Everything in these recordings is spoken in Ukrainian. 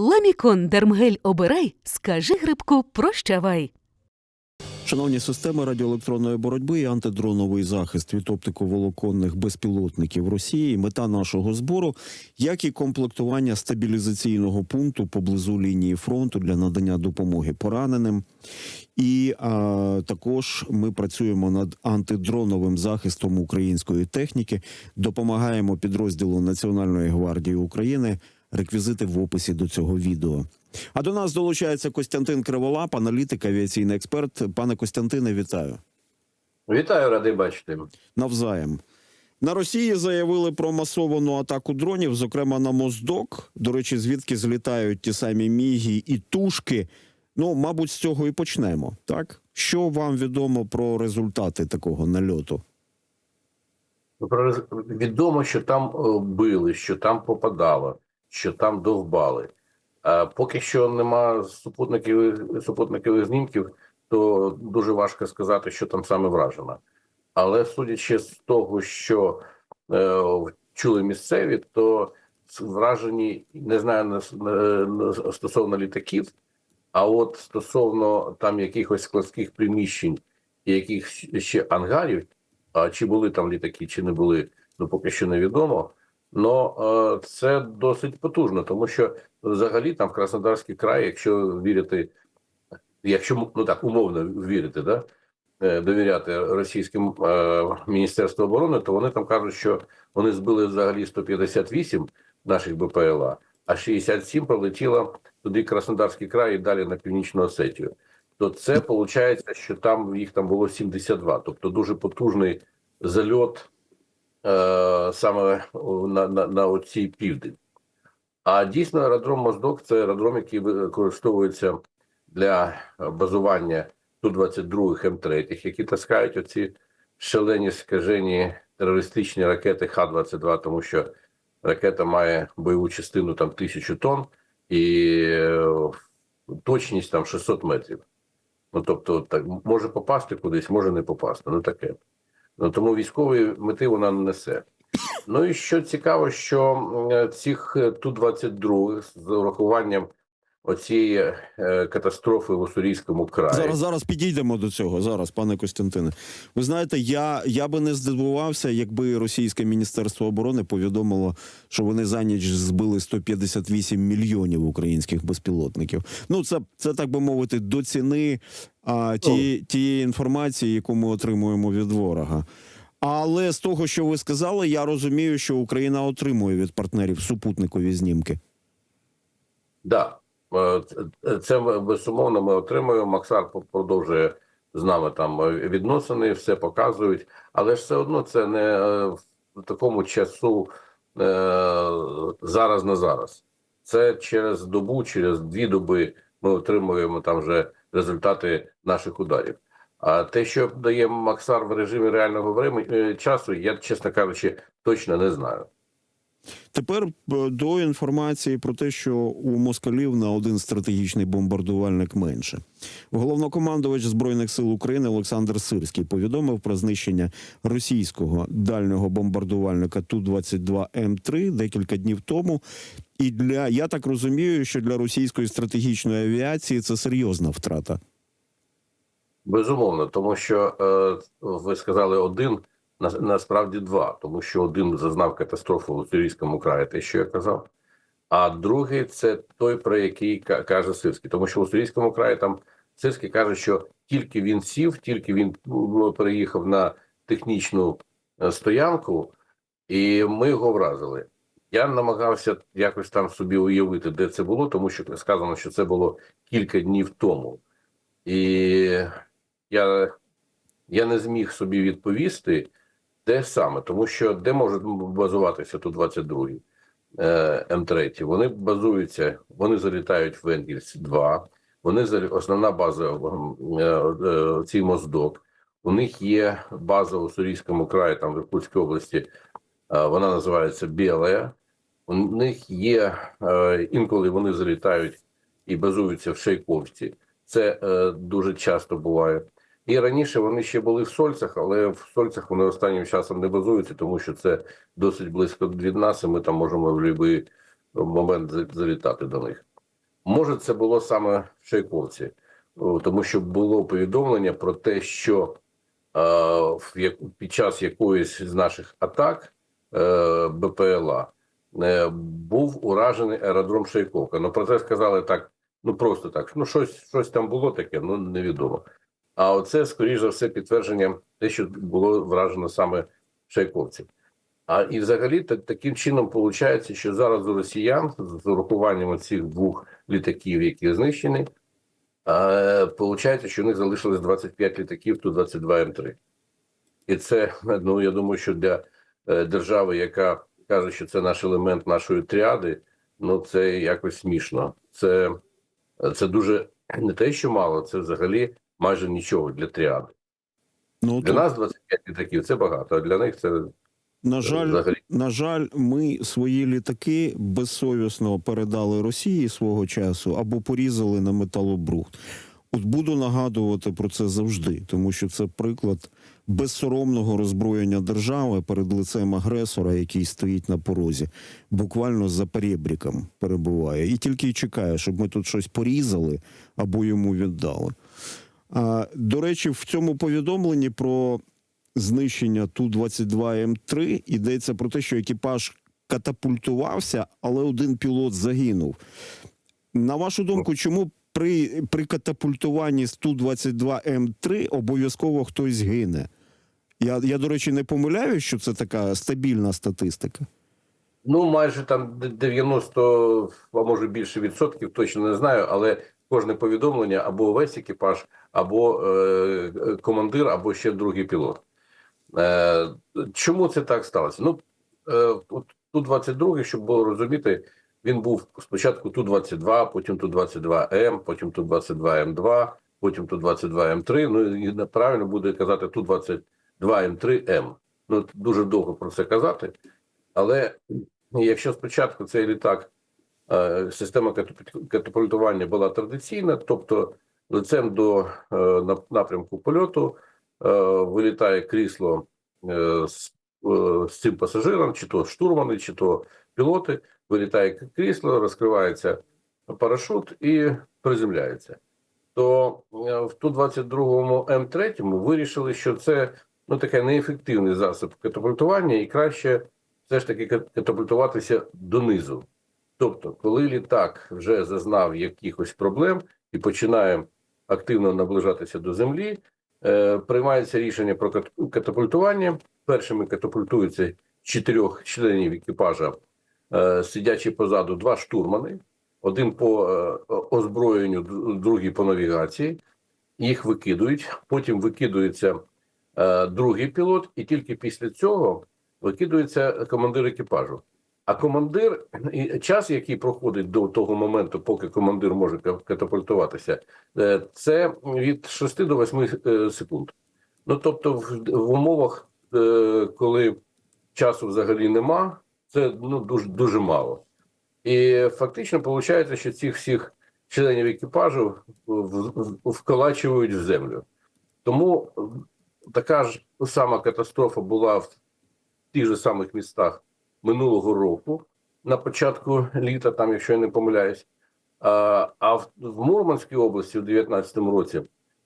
Ламікон Дермгель обирай, скажи грибку прощавай. Шановні системи радіоелектронної боротьби і антидроновий захист від оптиковолоконних безпілотників Росії. Мета нашого збору, як і комплектування стабілізаційного пункту поблизу лінії фронту для надання допомоги пораненим. І а, також ми працюємо над антидроновим захистом української техніки, допомагаємо підрозділу Національної гвардії України. Реквізити в описі до цього відео. А до нас долучається Костянтин Криволап, аналітик, авіаційний експерт. Пане Костянтине, вітаю. Вітаю, радий бачити. Навзаєм. На Росії заявили про масовану атаку дронів, зокрема на Моздок. До речі, звідки злітають ті самі мігі і тушки. Ну, мабуть, з цього і почнемо. Так, що вам відомо про результати такого нальоту? Про Відомо, що там е, били, що там попадало, що там довбали. А поки що нема супутникових, супутникових знімків, то дуже важко сказати, що там саме вражено. Але судячи з того, що е, чули місцеві, то вражені не знаю на- на- на- стосовно літаків, а от стосовно там якихось складських приміщень і яких ще ангарів, а чи були там літаки, чи не були, ну поки що невідомо. Е, це досить потужно, тому що взагалі там в Краснодарський край, якщо вірити, якщо ну так умовно вірити, да, е, довіряти російським е, міністерству оборони, то вони там кажуть, що вони збили взагалі 158 наших БПЛА, а 67 пролетіло туди Краснодарський край і далі на північну Осетію. То це виходить, що там їх там було 72, тобто дуже потужний зальот саме на, на, на оцій південь. А дійсно аеродром Моздок це аеродром, який використовується для базування ту 22 х М3, які таскають оці шалені скажені терористичні ракети Х-22, тому що ракета має бойову частину там тисячу тонн і е, точність там 600 метрів. Ну тобто, так може попасти кудись, може не попасти. Ну таке. Тому військової мети вона не несе. Ну і що цікаво, що е, цих Ту-22 з урахуванням оцієї е, катастрофи в Уссурійському краї. Зараз зараз підійдемо до цього. Зараз, пане Костянтине. Ви знаєте, я, я би не здивувався, якби російське міністерство оборони повідомило, що вони за ніч збили 158 мільйонів українських безпілотників. Ну, це, це так би мовити, до ціни а, ті, тієї інформації, яку ми отримуємо від ворога. Але з того, що ви сказали, я розумію, що Україна отримує від партнерів супутникові знімки. Да, це- це ми, безумовно ми отримуємо. Максар продовжує з нами там е, відносини, все показують, але ж все одно це не е, в такому часу е, зараз на зараз. Це через добу, через дві доби ми отримуємо там вже результати наших ударів. А те, що дає Максар в режимі реального времени е, часу, я чесно кажучи, точно не знаю. Тепер е, до інформації про те, що у москалів на один стратегічний бомбардувальник менше. Головнокомандувач збройних сил України Олександр Сирський повідомив про знищення російського дальнього бомбардувальника Ту 22 М3 декілька днів тому. І для я так розумію, що для російської стратегічної авіації це серйозна втрата. Безумовно, тому що е, ви сказали один, насправді два, тому що один зазнав катастрофу у Сирійському краї, те, що я казав. А другий це той, про який каже Сирський. Тому що у Сирійському краї там Сирський каже, що тільки він сів, тільки він ну, переїхав на технічну е, стоянку, і ми його вразили. Я намагався якось там собі уявити, де це було, тому що сказано, що це було кілька днів тому. І я, я не зміг собі відповісти, де саме, тому що де може базуватися тут 22 е, М3. Вони базуються, вони залітають в Енгельс 2, вони основна база е, е, цей моздок. У них є база у Сурійському краї, там в Іркутській області, е, вона називається Біле. У них є е, інколи вони залітають і базуються в Шейковці. Це е, дуже часто буває. І раніше вони ще були в Сольцях, але в Сольцях вони останнім часом не базуються, тому що це досить близько від нас, і ми там можемо в будь-який момент за- залітати до них. Може, це було саме в Чайковці, тому що було повідомлення про те, що е, під час якоїсь з наших атак е, БПЛА е, був уражений аеродром Шайковка. Ну про це сказали так, ну просто так. Ну, щось, щось там було таке, ну невідомо. А оце, скоріш за все, підтвердження те, що було вражено саме Чайковці. А і взагалі та- таким чином виходить, що зараз у росіян з урахуванням цих двох літаків, які знищені, виходить, що у них залишилось 25 літаків Ту-22 М3. І це, ну я думаю, що для е, держави, яка каже, що це наш елемент нашої тріади, ну це якось смішно. Це, це дуже не те, що мало, це взагалі майже нічого для тріади. Ну, Для тут, нас 25 літаків це багато, а для них це на жаль, взагалі. на жаль, ми свої літаки безсовісно передали Росії свого часу або порізали на металобрухт. От буду нагадувати про це завжди, тому що це приклад безсоромного роззброєння держави перед лицем агресора, який стоїть на порозі, буквально за перебріком перебуває, і тільки й чекає, щоб ми тут щось порізали або йому віддали. До речі, в цьому повідомленні про знищення Ту-22М3 йдеться про те, що екіпаж катапультувався, але один пілот загинув. На вашу думку, чому при, при катапультуванні з Ту-22М3 обов'язково хтось гине? Я, я, до речі, не помиляюсь, що це така стабільна статистика. Ну, майже там 90, а може більше відсотків, точно не знаю, але кожне повідомлення або весь екіпаж, або е, командир, або ще другий пілот. Е, чому це так сталося? Ну, е, от Ту-22, щоб було розуміти, він був спочатку Ту-22, потім Ту-22М, потім Ту-22М2, потім Ту-22М3, ну і правильно буде казати Ту-22М3М. Ну, дуже довго про це казати. Але якщо спочатку цей літак, система катапу- катапультування була традиційна, тобто лицем до е, напрямку польоту е, вилітає крісло е, з, е, з цим пасажиром, чи то штурмани, чи то пілоти, вилітає крісло, розкривається парашут і приземляється. То е, в Ту-22 М3 вирішили, що це ну, такий неефективний засіб катапультування, і краще все ж таки кат- катапультуватися донизу. Тобто, коли літак вже зазнав якихось проблем і починає активно наближатися до землі, е, приймається рішення про катапультування. Першими катапультуються чотирьох членів екіпажа, е, сидячи позаду два штурмани, один по е, озброєнню, другий по навігації. Їх викидують, потім викидується е, другий пілот, і тільки після цього викидується командир екіпажу. А командир, час, який проходить до того моменту, поки командир може катапультуватися, е, це від 6 до 8 е, секунд. Ну тобто, в, в умовах, е, коли часу взагалі нема, це ну дуже дуже мало. І фактично виходить, що цих всіх членів екіпажу вколачують в землю. Тому така ж сама катастрофа була в тих же самих містах минулого року, на початку літа, там, якщо я не помиляюсь. А, в, в Мурманській області у 2019 році,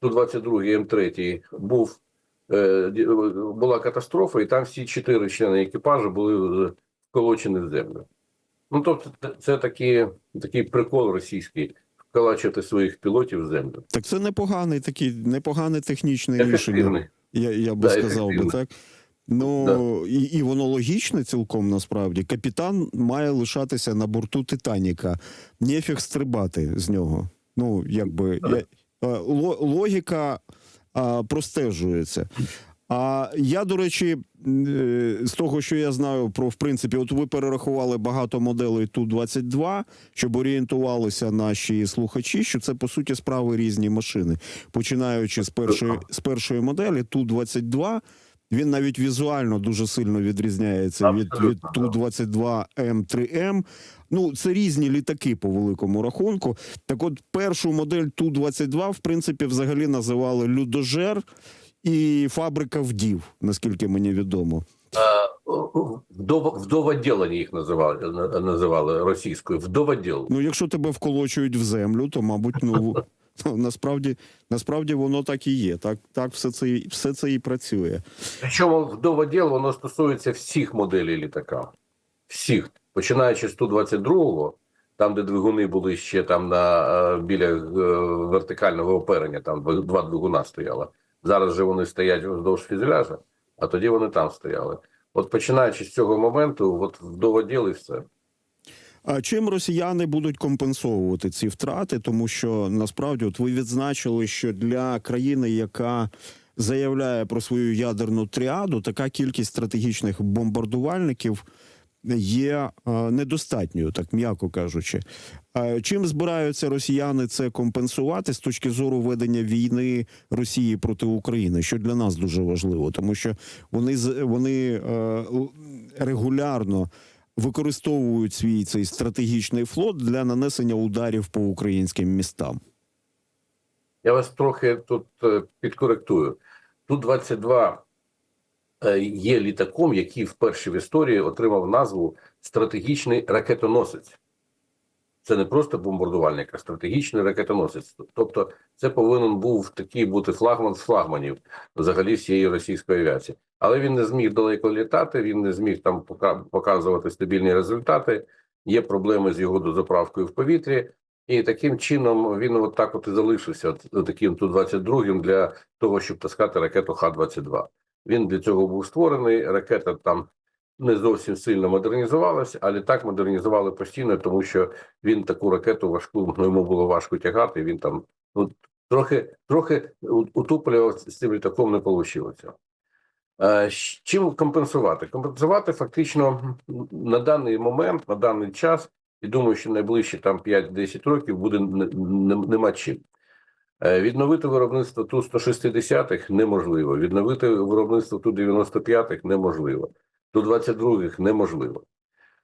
Ту-22 М3 був, е, була катастрофа, і там всі чотири члени екіпажу були е, вколочені в землю. Ну, тобто, це- це такий, прикол російський вколачувати своїх пілотів в землю. Так це непоганий такий, непогане технічне рішення. Я, я би Да, сказав би так. Ну і, і воно логічне цілком насправді. Капітан має лишатися на борту Титаніка. Нефіг стрибати з нього. Ну, якби я, е, ло- логіка а, простежується. А я, до речі, е, з того, що я знаю про в принципі, от ви перерахували багато моделей Ту-22, щоб орієнтувалися наші слухачі, що це по суті справи різні машини. Починаючи з першої з першої моделі Ту-22, він навіть візуально дуже сильно відрізняється від, від ту 22 М3М. Ну, це різні літаки по великому рахунку. Так, от першу модель Ту-22, в принципі, взагалі називали Людожер і фабрика вдів, наскільки мені відомо. Вдов, вдоводілені їх називали, називали російською. Вдоводіл. Ну, якщо тебе вколочують в землю, то мабуть, ну, насправді, насправді воно так і є. Так, так все це все це і працює. Причому вдоводіл воно стосується всіх моделей літака. Всіх. Починаючи з 122-го, там, де двигуни були ще там на, е, біля е, вертикального оперення, там два двигуна стояло. Зараз же вони стоять вздовж фюзеляжа, а тоді вони там стояли. От починаючи з цього моменту, от вдоводіл і все. Чим росіяни будуть компенсовувати ці втрати? Тому що насправді, от ви відзначили, що для країни, яка заявляє про свою ядерну тріаду, така кількість стратегічних бомбардувальників є е, недостатньою, так м'яко кажучи. Чим збираються росіяни це компенсувати з точки зору ведення війни Росії проти України, що для нас дуже важливо, тому що вони вони е, регулярно використовують свій цей стратегічний флот для нанесення ударів по українським містам. Я вас трохи тут е, підкоректую. Ту 22 е, є літаком, який вперше в історії отримав назву стратегічний ракетоносець. Це не просто бомбардувальник, а стратегічний ракетоносець. Тобто, це повинен був такий бути флагман з флагманів взагалі всієї російської авіації. Але він не зміг далеко літати, він не зміг там показувати стабільні результати. Є проблеми з його дозаправкою в повітрі. І таким чином він от так от і залишився таким Ту-22 для того, щоб таскати ракету Х-22. Він для цього був створений. Ракета там не зовсім сильно модернізувалася, а літак модернізували постійно, тому що він таку ракету важку, ну йому було важко тягати. Він там ну трохи трохи у, у з цим літаком не вийшло. Е, Чим компенсувати? Компенсувати фактично на даний момент, на даний час, і думаю, що найближчі там 5-10 років буде не- не- нема чим. Е, Відновити виробництво ту 160-х неможливо. Відновити виробництво ту 95-х неможливо. Ту 22-х неможливо.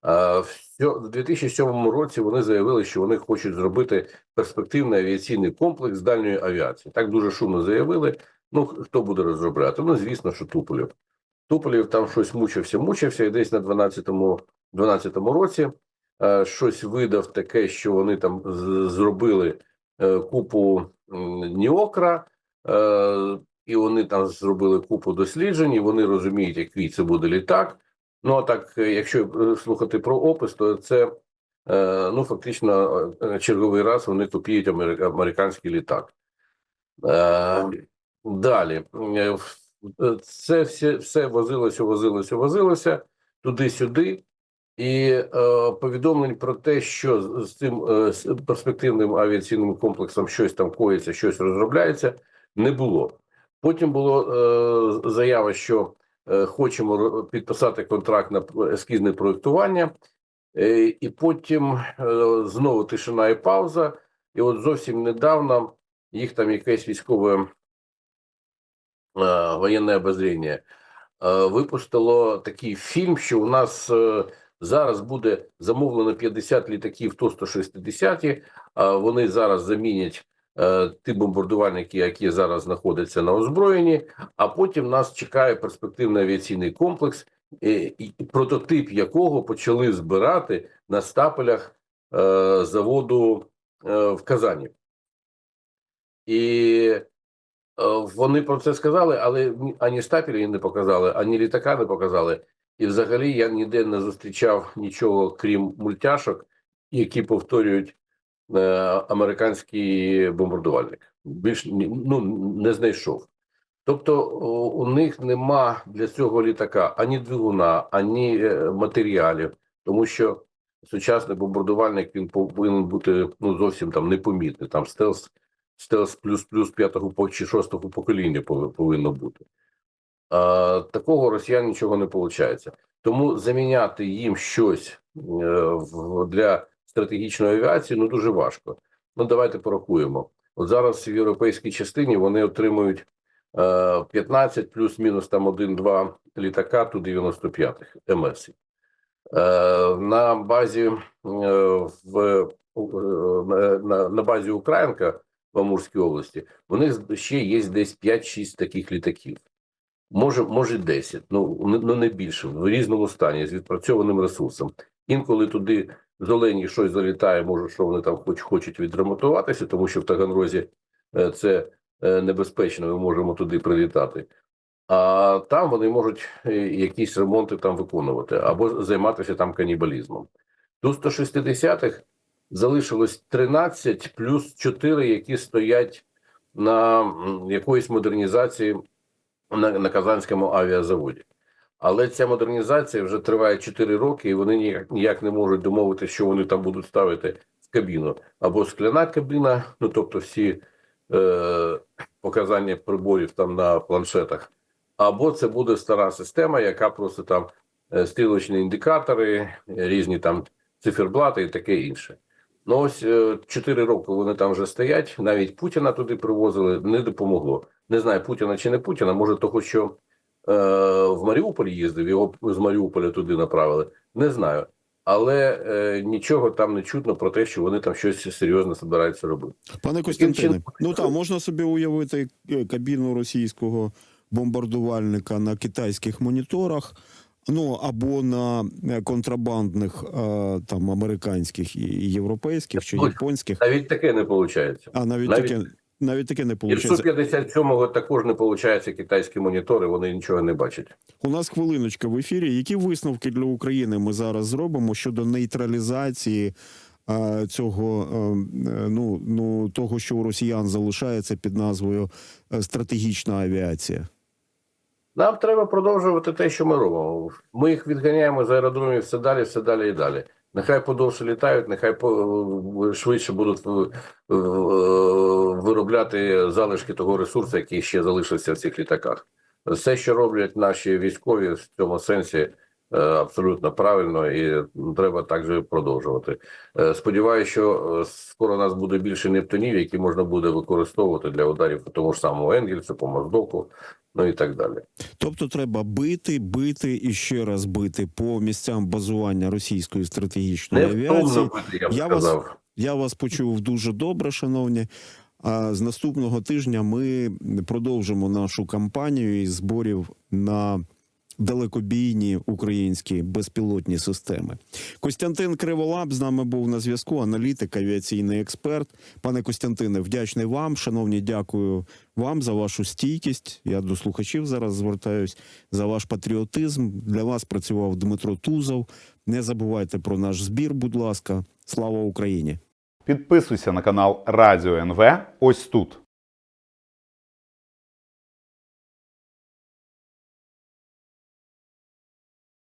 А в 2007 році вони заявили, що вони хочуть зробити перспективний авіаційний комплекс дальньої авіації. Так дуже шумно заявили. Ну хто буде розробляти? Ну звісно, що Туполєв. Туполєв там щось мучився, мучився, і десь на 12-му 12-му році е, щось видав таке, що вони там зробили е, купу Ніокра, е, і вони там зробили купу досліджень, і вони розуміють, який це буде літак. Ну а так, е, якщо е, слухати про опис, то це е, ну фактично черговий раз вони копіють американський літак. Далі це все, все возилося, возилося, возилося туди-сюди. І е, повідомлень про те, що з, цим е, перспективним авіаційним комплексом щось там коїться, щось розробляється, не було. Потім було е, заява, що е, хочемо підписати контракт на ескізне проєктування, е, і потім е, знову тишина і пауза. І от зовсім недавно їх там якесь військове е, воєнне обозріння е, випустило такий фільм, що у нас е, зараз буде замовлено 50 літаків Ту-160, а вони зараз замінять е, ті бомбардувальники, які зараз знаходяться на озброєнні, а потім нас чекає перспективний авіаційний комплекс, е, прототип якого почали збирати на стапелях е, заводу е, в Казані. І е, вони про це сказали, але ні- ані стапелі не показали, ані літака не показали. І взагалі я ніде не зустрічав нічого, крім мультяшок, які повторюють е, американський бомбардувальник. Більш ну, не знайшов. Тобто у них нема для цього літака ані двигуна, ані е, матеріалів, тому що сучасний бомбардувальник він повинен бути ну зовсім там непомітний. Там стелс, стелс плюс плюс п'ятого чи шостого покоління повинно бути. А, такого росіян нічого не виходить. Тому заміняти їм щось е, для стратегічної авіації ну дуже важко. Ну давайте порахуємо. От зараз в європейській частині вони отримують е, 15 плюс-мінус там 1-2 літака ту 95-х МС. Е, на базі е, в е, на, на базі Українка в Амурській області, у них ще є десь 5-6 таких літаків. може, може 10, ну, ну не більше, в різному стані, з відпрацьованим ресурсом. Інколи туди з Олені щось залітає, може, що вони там хоч хочуть відремонтуватися, тому що в Таганрозі е, це е, небезпечно, ми можемо туди прилітати. А там вони можуть е, якісь ремонти там виконувати або займатися там канібалізмом. До 160-х залишилось 13 плюс 4, які стоять на якоїсь модернізації на, на Казанському авіазаводі. Але ця модернізація вже триває 4 роки, і вони ніяк, ніяк не можуть домовитися, що вони там будуть ставити в кабіну. Або скляна кабіна, ну тобто всі е, показання приборів там на планшетах, або це буде стара система, яка просто там е, стрілочні індикатори, е, різні там циферблати і таке інше. Ну ось е, 4 роки вони там вже стоять. Навіть Путіна туди привозили, не допомогло. Не знаю, Путіна чи не Путіна, може того, що е, в Маріуполь їздив, його з Маріуполя туди направили. Не знаю. Але е, нічого там не чутно про те, що вони там щось серйозне збираються робити. Пане Костянтине, ну так, можна собі уявити е, кабіну російського бомбардувальника на китайських моніторах. Ну або на е, контрабандних е, там американських і європейських чи японських, Навіть таке не виходить. а навіть, навіть- таке навіть таке не І в виходить. Су-57 також не виходить китайські монітори, вони нічого не бачать. У нас хвилиночка в ефірі. Які висновки для України ми зараз зробимо щодо нейтралізації цього ну, ну того, що у росіян залишається під назвою е, стратегічна авіація? Нам треба продовжувати те, що ми робимо. Ми їх відганяємо з аеродромів все далі, все далі і далі. Нехай подовше літають, нехай по- швидше будуть е, е, виробляти залишки того ресурсу, який ще залишився в цих літаках. Все, що роблять наші військові в цьому сенсі, е, абсолютно правильно, і треба так же продовжувати. Е, Сподіваюся, що е, скоро у нас буде більше нептунів, які можна буде використовувати для ударів по тому ж самому Енгельсу, по Моздоку, ну і так далі. Тобто треба бити, бити і ще раз бити по місцям базування російської стратегічної авіації. Бити, я б Я вас- сказав. Я вас почув дуже добре, шановні. А з наступного тижня ми продовжимо нашу кампанію із зборів на далекобійні українські безпілотні системи. Костянтин Криволап з нами був на зв'язку, аналітик, авіаційний експерт. Пане Костянтине, вдячний вам. Шановні, дякую вам за вашу стійкість. Я до слухачів зараз звертаюсь за ваш патріотизм. Для вас працював Дмитро Тузов. Не забувайте про наш збір, будь ласка. Слава Україні! Підписуйся на канал Радіо НВ ось тут.